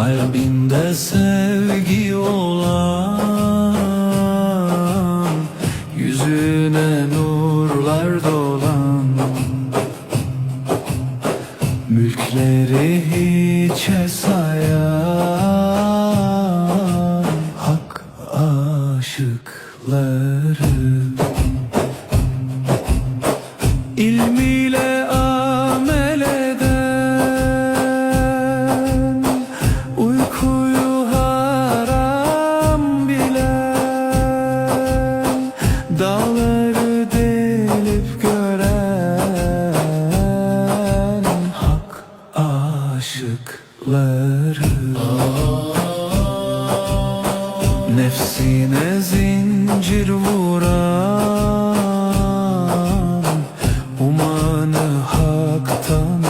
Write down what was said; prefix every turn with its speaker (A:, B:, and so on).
A: Kalbinde sevgi olan Yüzüne nurlar dolan. Mülkleri hiçe sayan Hak aşıkları. İlmiyle aşıkları. Nefsine zincir vuran Umanı haktan